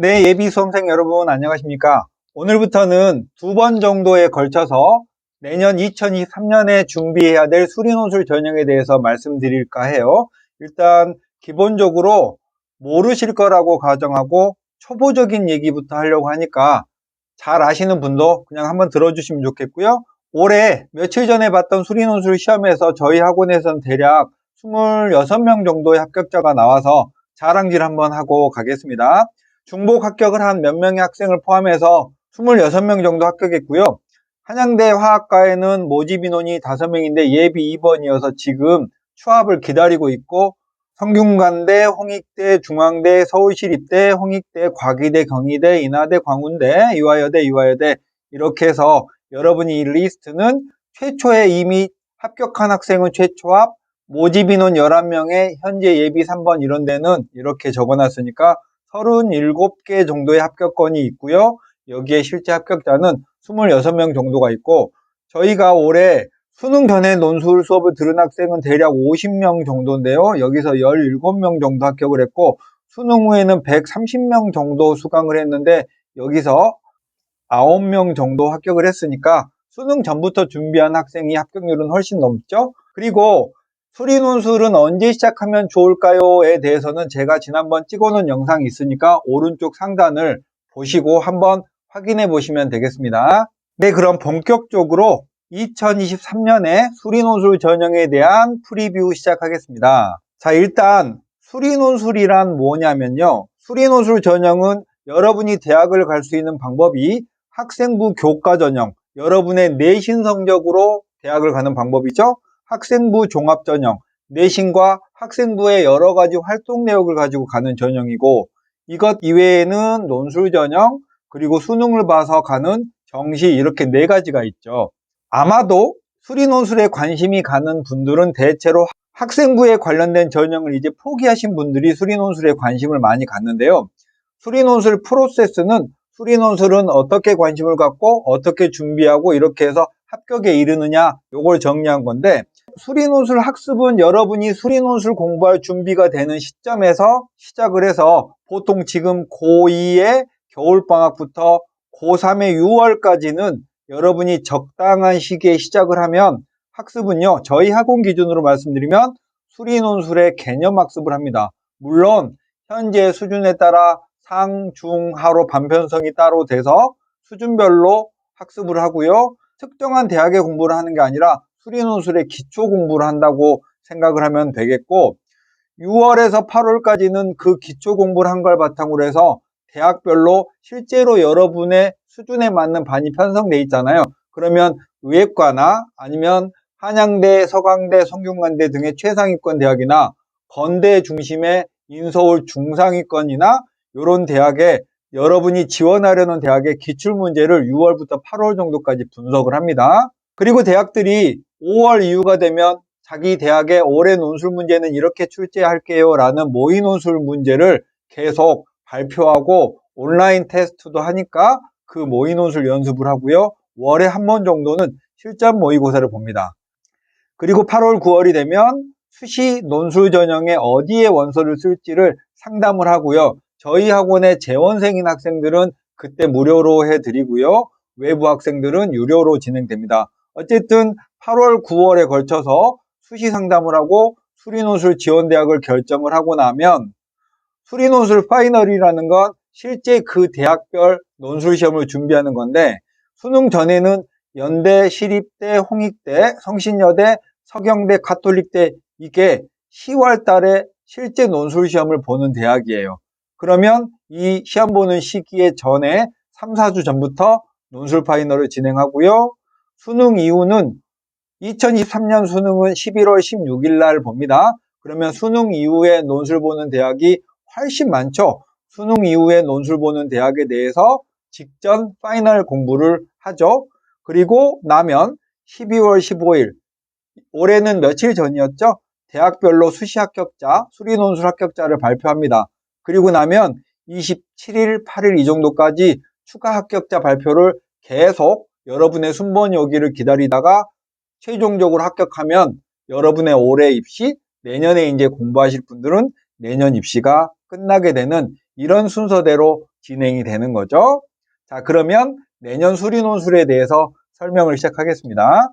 네, 예비 수험생 여러분 안녕하십니까? 오늘부터는 두 번 정도에 걸쳐서 내년 2023년에 준비해야 될 수리논술 전형에 대해서 말씀드릴까 해요. 일단 기본적으로 모르실 거라고 가정하고 초보적인 얘기부터 하려고 하니까 잘 아시는 분도 그냥 한번 들어주시면 좋겠고요. 올해 며칠 전에 봤던 수리논술 시험에서 저희 학원에선 대략 26명 정도의 합격자가 나와서 자랑질 한번 하고 가겠습니다. 중복 합격을 한 몇 명의 학생을 포함해서 26명 정도 합격했고요. 한양대 화학과에는 모집 인원이 5명인데 예비 2번이어서 지금 추합을 기다리고 있고 성균관대, 홍익대, 중앙대, 서울시립대, 홍익대, 과기대, 경희대, 인하대, 광운대, 이화여대, 이화여대 이렇게 해서 여러분이 이 리스트는 최초에 이미 합격한 학생은 최초합, 모집 인원 11명에 현재 예비 3번 이런 데는 이렇게 적어놨으니까 37개 정도의 합격권이 있고요. 여기에 실제 합격자는 26명 정도가 있고 저희가 올해 수능 전에 논술 수업을 들은 학생은 대략 50명 정도인데요. 여기서 17명 정도 합격을 했고 수능 후에는 130명 정도 수강을 했는데 여기서 9명 정도 합격을 했으니까 수능 전부터 준비한 학생이 합격률은 훨씬 넘죠. 그리고 수리논술은 언제 시작하면 좋을까요?에 대해서는 제가 지난번 찍어놓은 영상이 있으니까 오른쪽 상단을 보시고 한번 확인해 보시면 되겠습니다. 네, 그럼 본격적으로 2023년에 수리논술 전형에 대한 프리뷰 시작하겠습니다. 자, 일단 수리논술이란 뭐냐면요. 수리논술 전형은 여러분이 대학을 갈 수 있는 방법이 학생부 교과 전형, 여러분의 내신 성적으로 대학을 가는 방법이죠. 학생부 종합 전형, 내신과 학생부의 여러 가지 활동 내역을 가지고 가는 전형이고 이것 이외에는 논술 전형, 그리고 수능을 봐서 가는 정시 이렇게 네 가지가 있죠. 아마도 수리 논술에 관심이 가는 분들은 대체로 학생부에 관련된 전형을 이제 포기하신 분들이 수리 논술에 관심을 많이 갖는데요. 수리 논술 프로세스는 수리 논술은 어떻게 관심을 갖고 어떻게 준비하고 이렇게 해서 합격에 이르느냐 요걸 정리한 건데 수리논술 학습은 여러분이 수리논술 공부할 준비가 되는 시점에서 시작을 해서 보통 지금 고2의 겨울방학부터 고3의 6월까지는 여러분이 적당한 시기에 시작을 하면 학습은요, 저희 학원 기준으로 말씀드리면 수리논술의 개념 학습을 합니다. 물론, 현재 수준에 따라 상, 중, 하로 반편성이 따로 돼서 수준별로 학습을 하고요. 특정한 대학에 공부를 하는 게 아니라 수리논술의 기초 공부를 한다고 생각을 하면 되겠고 6월에서 8월까지는 그 기초 공부를 한 걸 바탕으로 해서 대학별로 실제로 여러분의 수준에 맞는 반이 편성돼 있잖아요. 그러면 의예과나 아니면 한양대, 서강대, 성균관대 등의 최상위권 대학이나 건대 중심의 인서울 중상위권이나 이런 대학에 여러분이 지원하려는 대학의 기출문제를 6월부터 8월 정도까지 분석을 합니다. 그리고 대학들이 5월 이후가 되면 자기 대학의 올해 논술 문제는 이렇게 출제할게요 라는 모의 논술 문제를 계속 발표하고 온라인 테스트도 하니까 그 모의 논술 연습을 하고요. 월에 한 번 정도는 실전 모의고사를 봅니다. 그리고 8월, 9월이 되면 수시 논술 전형에 어디에 원서를 쓸지를 상담을 하고요. 저희 학원의 재원생인 학생들은 그때 무료로 해드리고요. 외부 학생들은 유료로 진행됩니다. 어쨌든 8월, 9월에 걸쳐서 수시 상담을 하고 수리논술 지원대학을 결정을 하고 나면 수리논술 파이널이라는 건 실제 그 대학별 논술 시험을 준비하는 건데 수능 전에는 연대, 시립대, 홍익대, 성신여대, 서경대, 가톨릭대 이게 10월 달에 실제 논술 시험을 보는 대학이에요. 그러면 이 시험 보는 시기에 전에 3, 4주 전부터 논술 파이널을 진행하고요. 수능 이후는 2023년 수능은 11월 16일 날 봅니다. 그러면 수능 이후에 논술 보는 대학이 훨씬 많죠. 수능 이후에 논술 보는 대학에 대해서 직전 파이널 공부를 하죠. 그리고 나면 12월 15일, 올해는 며칠 전이었죠? 대학별로 수시 합격자, 수리 논술 합격자를 발표합니다. 그리고 나면 27일, 8일 이 정도까지 추가 합격자 발표를 계속 여러분의 순번이 오기를 기다리다가 최종적으로 합격하면 여러분의 올해 입시, 내년에 이제 공부하실 분들은 내년 입시가 끝나게 되는 이런 순서대로 진행이 되는 거죠. 자, 그러면 내년 수리논술에 대해서 설명을 시작하겠습니다.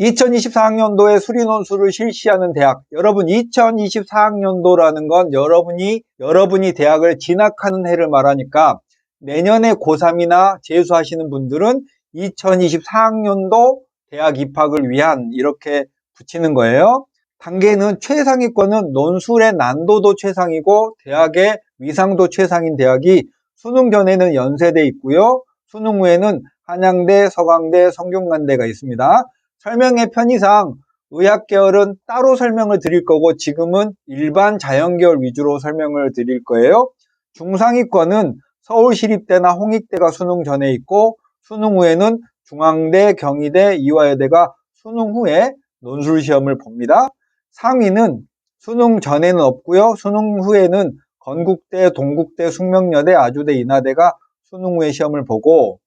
2024학년도에 수리논술을 실시하는 대학, 여러분 2024학년도라는 건 여러분이 여러분이 대학을 진학하는 해를 말하니까 내년에 고3이나 재수하시는 분들은 2024학년도 대학 입학을 위한 이렇게 붙이는 거예요. 단계는 최상위권은 논술의 난도도 최상이고 대학의 위상도 최상인 대학이 수능 전에는 연세대 있고요. 수능 후에는 한양대, 서강대, 성균관대가 있습니다. 설명의 편의상 의학 계열은 따로 설명을 드릴 거고 지금은 일반 자연 계열 위주로 설명을 드릴 거예요. 중상위권은 서울시립대나 홍익대가 수능 전에 있고 수능 후에는 중앙대, 경희대, 이화여대가 수능 후에 논술 시험을 봅니다. 상위는 수능 전에는 없고요. 수능 후에는 건국대, 동국대, 숙명여대, 아주대, 인하대가 수능 후에 시험을 보고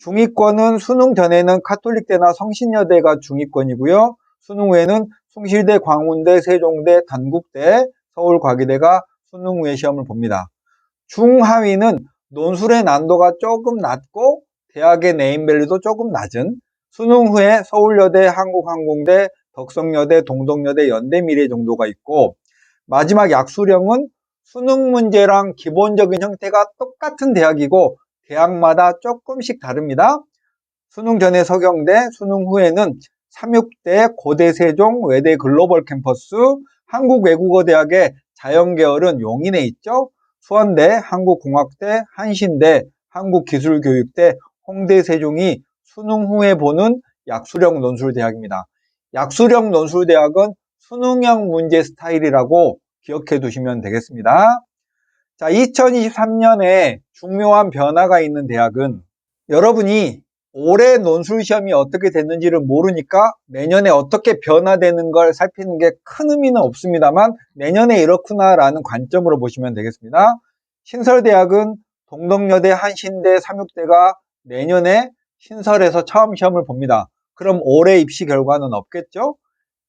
중위권은 수능 전에는 카톨릭대나 성신여대가 중위권이고요. 수능 후에는 숭실대, 광운대, 세종대, 단국대, 서울과기대가 수능 후에 시험을 봅니다. 중하위는 논술의 난도가 조금 낮고 대학의 네임밸류도 조금 낮은 수능 후에 서울여대, 한국항공대, 덕성여대, 동덕여대, 연대미래 정도가 있고 마지막 약수령은 수능 문제랑 기본적인 형태가 똑같은 대학이고 대학마다 조금씩 다릅니다. 수능 전에 서경대, 수능 후에는 삼육대, 고대 세종, 외대 글로벌 캠퍼스, 한국외국어대학의 자연계열은 용인에 있죠. 수원대, 한국공학대, 한신대, 한국기술교육대, 홍대 세종이 수능 후에 보는 약수령 논술대학입니다. 약수령 논술대학은 수능형 문제 스타일이라고 기억해 두시면 되겠습니다. 자, 2023년에 중요한 변화가 있는 대학은 여러분이 올해 논술 시험이 어떻게 됐는지를 모르니까 내년에 어떻게 변화되는 걸 살피는 게 큰 의미는 없습니다만 내년에 이렇구나라는 관점으로 보시면 되겠습니다. 신설대학은 동덕여대, 한신대, 삼육대가 내년에 신설에서 처음 시험을 봅니다. 그럼 올해 입시 결과는 없겠죠?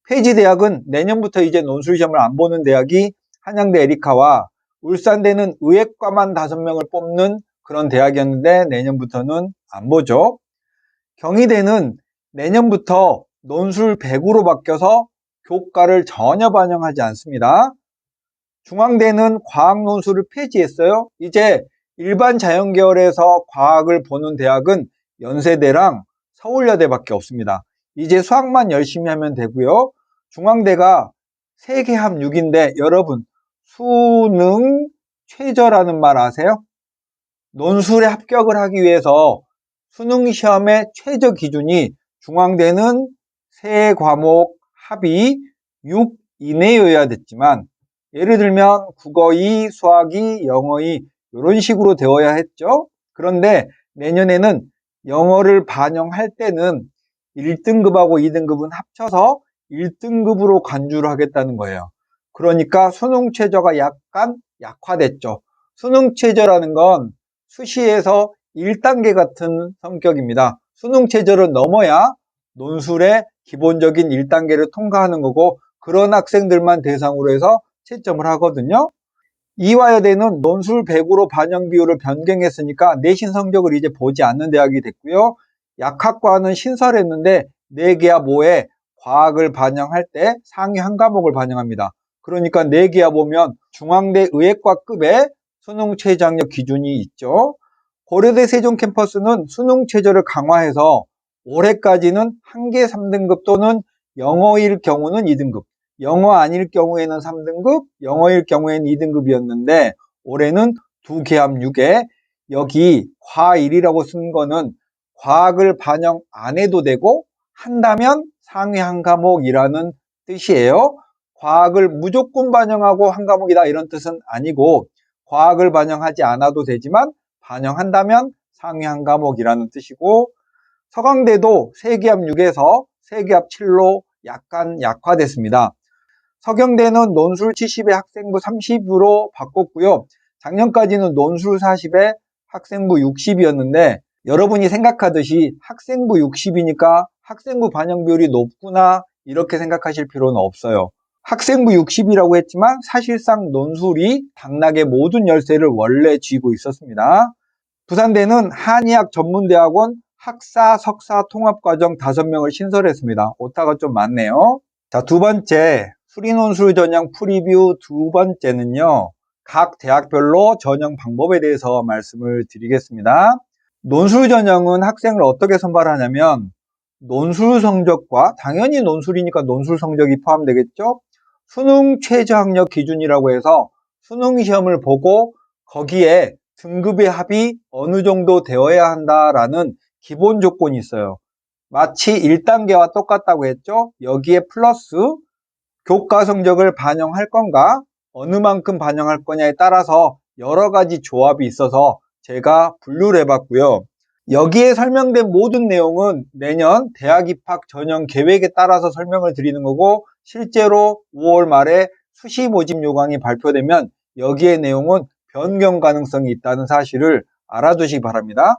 폐지대학은 내년부터 이제 논술 시험을 안 보는 대학이 한양대 에리카와 울산대는 의예과만 5명을 뽑는 그런 대학이었는데 내년부터는 안 보죠. 경희대는 내년부터 논술 100으로 바뀌어서 교과를 전혀 반영하지 않습니다. 중앙대는 과학 논술을 폐지했어요. 이제 일반 자연계열에서 과학을 보는 대학은 연세대랑 서울여대밖에 없습니다. 이제 수학만 열심히 하면 되고요. 중앙대가 세계합 6인데 여러분 수능 최저라는 말 아세요? 논술에 합격을 하기 위해서 수능 시험의 최저 기준이 중앙대는 세 과목 합이 6 이내여야 됐지만 예를 들면 국어 2, 수학 2, 영어 2 이런 식으로 되어야 했죠. 그런데 내년에는 영어를 반영할 때는 1등급하고 2등급은 합쳐서 1등급으로 간주를 하겠다는 거예요. 그러니까 수능 최저가 약간 약화됐죠. 수능 최저라는 건 수시에서 1단계 같은 성격입니다. 수능 최저를 넘어야 논술의 기본적인 1단계를 통과하는 거고 그런 학생들만 대상으로 해서 채점을 하거든요. 이화여대는 논술 100으로 반영 비율을 변경했으니까 내신 성적을 이제 보지 않는 대학이 됐고요. 약학과는 신설했는데 4개와 5에 과학을 반영할 때 상위 한 과목을 반영합니다. 그러니까 4개와 보면 중앙대 의예과급의 수능 최장력 기준이 있죠. 고려대 세종 캠퍼스는 수능 최저를 강화해서 올해까지는 한개 3등급 또는 영어일 경우는 2등급, 영어 아닐 경우에는 3등급, 영어일 경우에는 2등급이었는데 올해는 두 개합 6에 여기 과1이라고 쓴 거는 과학을 반영 안 해도 되고 한다면 상위 한 과목이라는 뜻이에요. 과학을 무조건 반영하고 한 과목이다 이런 뜻은 아니고 과학을 반영하지 않아도 되지만 반영한다면 상위 한 과목이라는 뜻이고 서강대도 세기압 6에서 세기압 7로 약간 약화됐습니다. 서경대는 논술 70에 학생부 30으로 바꿨고요. 작년까지는 논술 40에 학생부 60이었는데 여러분이 생각하듯이 학생부 60이니까 학생부 반영 비율이 높구나 이렇게 생각하실 필요는 없어요. 학생부 60이라고 했지만 사실상 논술이 당락의 모든 열쇠를 원래 쥐고 있었습니다. 부산대는 한의학 전문대학원 학사, 석사 통합과정 5명을 신설했습니다. 오타가 좀 많네요. 자, 두 번째, 수리논술 전형 프리뷰 두 번째는요. 각 대학별로 전형 방법에 대해서 말씀을 드리겠습니다. 논술 전형은 학생을 어떻게 선발하냐면 논술 성적과 당연히 논술이니까 논술 성적이 포함되겠죠. 수능 최저학력 기준이라고 해서 수능 시험을 보고 거기에 등급의 합이 어느 정도 되어야 한다라는 기본 조건이 있어요. 마치 1단계와 똑같다고 했죠. 여기에 플러스 교과 성적을 반영할 건가 어느 만큼 반영할 거냐에 따라서 여러 가지 조합이 있어서 제가 분류를 해봤고요. 여기에 설명된 모든 내용은 내년 대학 입학 전형 계획에 따라서 설명을 드리는 거고 실제로 5월 말에 수시 모집 요강이 발표되면 여기에 내용은 변경 가능성이 있다는 사실을 알아두시기 바랍니다.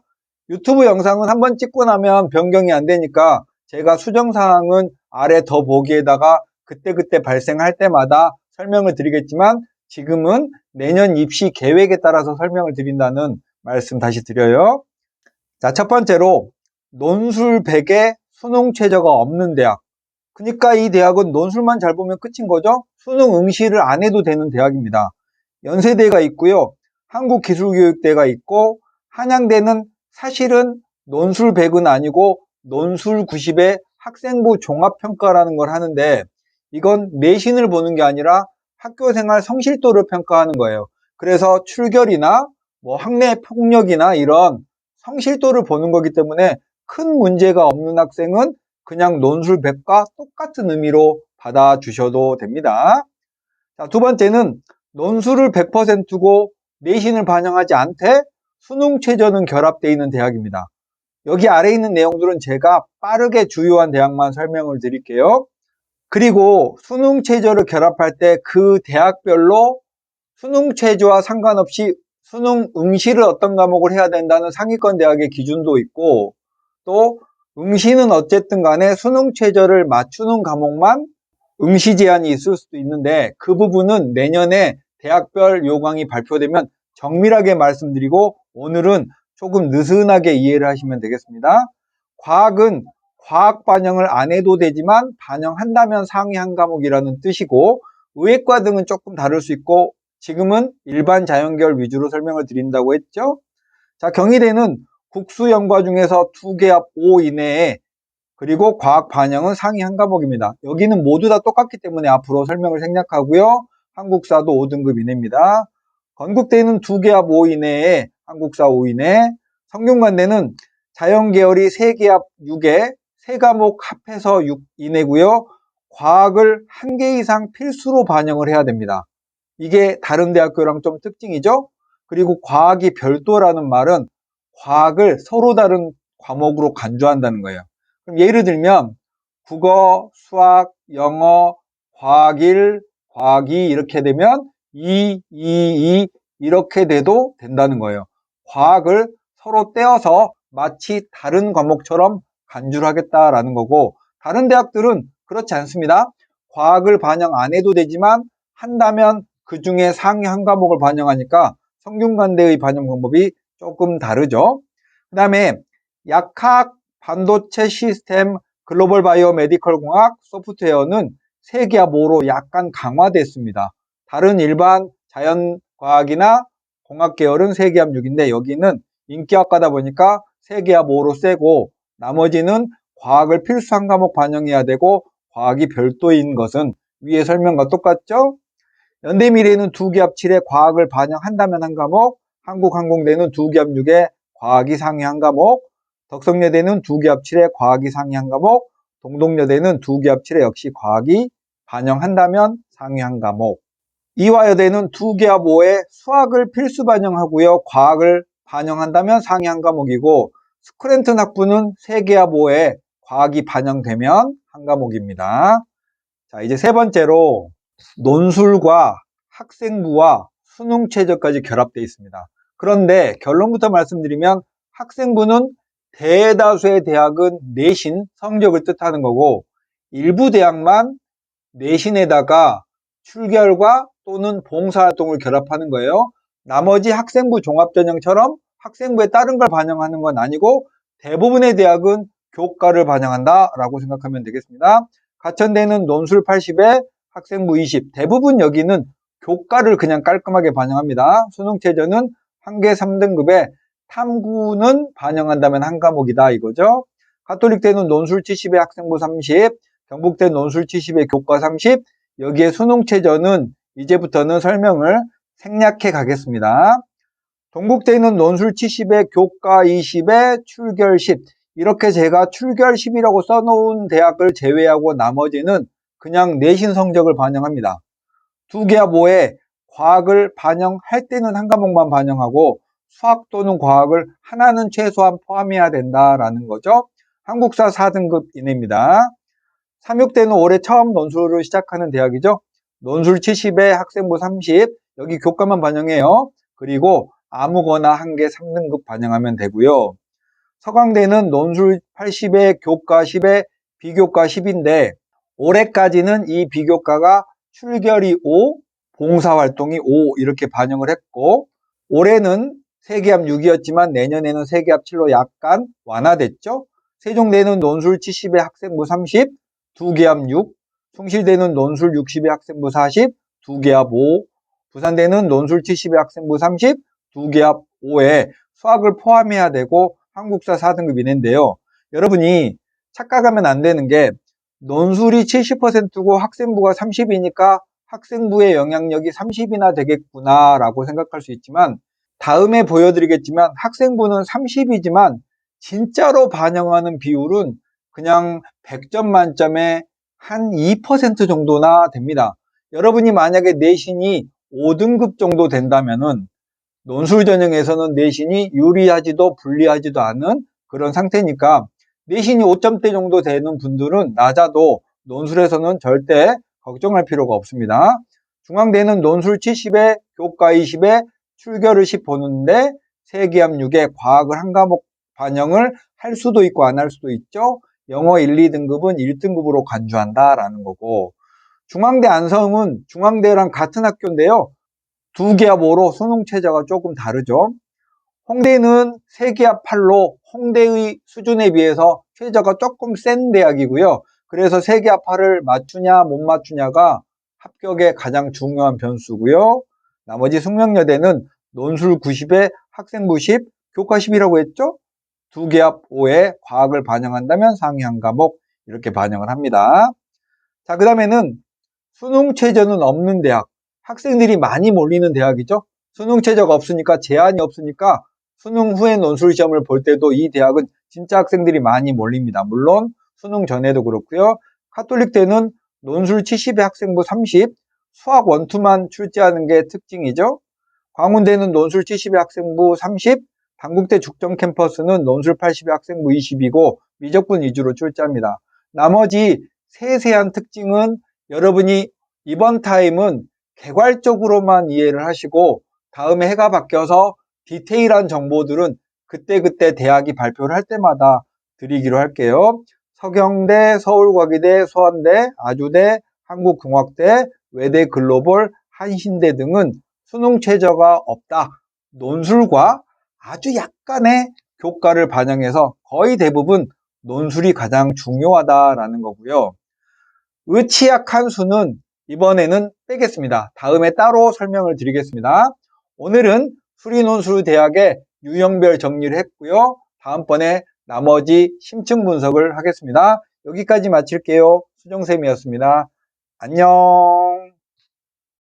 유튜브 영상은 한번 찍고 나면 변경이 안 되니까 제가 수정 사항은 아래 더 보기에다가 그때그때 발생할 때마다 설명을 드리겠지만 지금은 내년 입시 계획에 따라서 설명을 드린다는 말씀 다시 드려요. 자, 첫 번째로 논술 100에 수능 최저가 없는 대학. 그러니까 이 대학은 논술만 잘 보면 끝인 거죠. 수능 응시를 안 해도 되는 대학입니다. 연세대가 있고요. 한국기술교육대가 있고 한양대는 사실은 논술 100은 아니고 논술 90의 학생부 종합평가라는 걸 하는데 이건 내신을 보는 게 아니라 학교생활 성실도를 평가하는 거예요. 그래서 출결이나 뭐 학내 폭력이나 이런 성실도를 보는 거기 때문에 큰 문제가 없는 학생은 그냥 논술 100과 똑같은 의미로 받아주셔도 됩니다. 자, 두 번째는 논술을 100%고 내신을 반영하지 않되 수능 최저는 결합되어 있는 대학입니다. 여기 아래 있는 내용들은 제가 빠르게 주요한 대학만 설명을 드릴게요. 그리고 수능 최저를 결합할 때 그 대학별로 수능 최저와 상관없이 수능 응시를 어떤 과목을 해야 된다는 상위권 대학의 기준도 있고 또 응시는 어쨌든 간에 수능 최저를 맞추는 과목만 응시 제한이 있을 수도 있는데 그 부분은 내년에 대학별 요강이 발표되면 정밀하게 말씀드리고 오늘은 조금 느슨하게 이해를 하시면 되겠습니다. 과학은 과학 반영을 안 해도 되지만 반영한다면 상위 한 과목이라는 뜻이고 의획과 등은 조금 다를 수 있고 지금은 일반 자연계열 위주로 설명을 드린다고 했죠. 자, 경희대는 국수 연과 중에서 두개앞5 이내에 그리고 과학 반영은 상위 한 과목입니다. 여기는 모두 다 똑같기 때문에 앞으로 설명을 생략하고요. 한국사도 5등급 이내입니다. 건국대는 두개앞5 이내에 한국사 5 이내, 성균관대는 자연계열이 3개 앞 6에 세 과목 합해서 6 이내고요. 과학을 한 개 이상 필수로 반영을 해야 됩니다. 이게 다른 대학교랑 좀 특징이죠. 그리고 과학이 별도라는 말은 과학을 서로 다른 과목으로 간주한다는 거예요. 그럼 예를 들면 국어, 수학, 영어, 과학 1, 과학 2 이렇게 되면 2, 2, 2 이렇게 돼도 된다는 거예요. 과학을 서로 떼어서 마치 다른 과목처럼 간주를 하겠다라는 거고 다른 대학들은 그렇지 않습니다. 과학을 반영 안 해도 되지만 한다면 그 중에 상위 한 과목을 반영하니까 성균관대의 반영 방법이 조금 다르죠. 그 다음에 약학, 반도체 시스템, 글로벌 바이오 메디컬 공학, 소프트웨어는 세계화 모로 약간 강화됐습니다. 다른 일반 자연과학이나 공학 계열은 세계합 6인데 여기는 인기학과다 보니까 세계합 5로 세고 나머지는 과학을 필수 한 과목 반영해야 되고 과학이 별도인 것은 위에 설명과 똑같죠? 연대 미래는 두개합 7에 과학을 반영한다면 한 과목, 한국항공대는 두개합 6에 과학이 상위 한 과목, 덕성여대는 두개합 7에 과학이 상위 한 과목, 동동여대는 두개합 7에 역시 과학이 반영한다면 상위 한 과목. 이화여대는 두개합 5에 수학을 필수 반영하고요. 과학을 반영한다면 상위 한 과목이고 스크랜튼 학부는 5에 과학이 반영되면 한 과목입니다. 자, 이제 세 번째로 논술과 학생부와 수능 최저까지 결합되어 있습니다. 그런데 결론부터 말씀드리면 학생부는 대다수의 대학은 내신 성적을 뜻하는 거고 일부 대학만 내신에다가 출결과 또는 봉사활동을 결합하는 거예요. 나머지 학생부 종합전형처럼 학생부에 다른 걸 반영하는 건 아니고 대부분의 대학은 교과를 반영한다라고 생각하면 되겠습니다. 가천대는 논술 80에 학생부 20. 대부분 여기는 교과를 그냥 깔끔하게 반영합니다. 수능 최저는 한개 3등급에 탐구는 반영한다면 한 과목이다 이거죠. 가톨릭대는 논술 70에 학생부 30, 경북대 논술 70에 교과 30, 여기에 수능 최저는 이제부터는 설명을 생략해 가겠습니다. 동국대는 논술 70에 교과 20에 출결 10. 이렇게 제가 출결 10이라고 써놓은 대학을 제외하고 나머지는 그냥 내신 성적을 반영합니다. 두 개합 5에 과학을 반영할 때는 한 과목만 반영하고 수학 또는 과학을 하나는 최소한 포함해야 된다라는 거죠. 한국사 4등급 이내입니다. 3육대는 올해 처음 논술을 시작하는 대학이죠. 논술 70에 학생부 30, 여기 교과만 반영해요. 그리고 아무거나 한 개 3등급 반영하면 되고요. 서강대는 논술 80에 교과 10에 비교과 10인데 올해까지는 이 비교과가 출결이 5, 봉사활동이 5 이렇게 반영을 했고 올해는 세계합 6이었지만 내년에는 세계합 7로 약간 완화됐죠. 세종대는 논술 70에 학생부 30, 두개합 6, 숭실대는 논술 60에 학생부 40, 두개합 5, 부산대는 논술 70에 학생부 30, 두 개합 5에 수학을 포함해야 되고 한국사 4등급 이내인데요. 여러분이 착각하면 안 되는 게 논술이 70%고 학생부가 30이니까 학생부의 영향력이 30이나 되겠구나 라고 생각할 수 있지만 다음에 보여드리겠지만 학생부는 30이지만 진짜로 반영하는 비율은 그냥 100점 만점에 한 2% 정도나 됩니다. 여러분이 만약에 내신이 5등급 정도 된다면은 논술 전형에서는 내신이 유리하지도 불리하지도 않은 그런 상태니까 내신이 5점대 정도 되는 분들은 낮아도 논술에서는 절대 걱정할 필요가 없습니다. 중앙대는 논술 70에 교과 20에 출결을 10 보는데 세계합 6에 과학을 한 과목 반영을 할 수도 있고 안 할 수도 있죠. 영어 1, 2등급은 1등급으로 간주한다라는 거고 중앙대 안성은 중앙대랑 같은 학교인데요. 두 개합 5로 수능 최저가 조금 다르죠. 홍대는 세 개합 8로 홍대의 수준에 비해서 최저가 조금 센 대학이고요. 그래서 세 개합 8을 맞추냐 못 맞추냐가 합격의 가장 중요한 변수고요. 나머지 숙명여대는 논술 90에 학생부 10, 교과 10이라고 했죠? 두 개합 5에 과학을 반영한다면 상위 한 과목 이렇게 반영을 합니다. 자, 그 다음에는 수능 최저는 없는 대학. 학생들이 많이 몰리는 대학이죠. 수능 최저가 없으니까 제한이 없으니까 수능 후에 논술 시험을 볼 때도 이 대학은 진짜 학생들이 많이 몰립니다. 물론 수능 전에도 그렇고요. 카톨릭 대는 논술 70에 학생부 30, 수학 원투만 출제하는 게 특징이죠. 광운대는 논술 70의 학생부 30, 당국대 죽전 캠퍼스는 논술 80의 학생부 20이고 미적분 위주로 출제합니다. 나머지 세세한 특징은 여러분이 이번 타임은 개괄적으로만 이해를 하시고 다음에 해가 바뀌어서 디테일한 정보들은 그때그때 대학이 발표를 할 때마다 드리기로 할게요. 서경대, 서울과기대, 서한대, 아주대, 한국공학대, 외대 글로벌, 한신대 등은 수능 최저가 없다. 논술과 아주 약간의 교과를 반영해서 거의 대부분 논술이 가장 중요하다라는 거고요. 의치약한 수는 이번에는 빼겠습니다. 다음에 따로 설명을 드리겠습니다. 오늘은 수리논술 대학의 유형별 정리를 했고요. 다음번에 나머지 심층 분석을 하겠습니다. 여기까지 마칠게요. 수정쌤이었습니다. 안녕.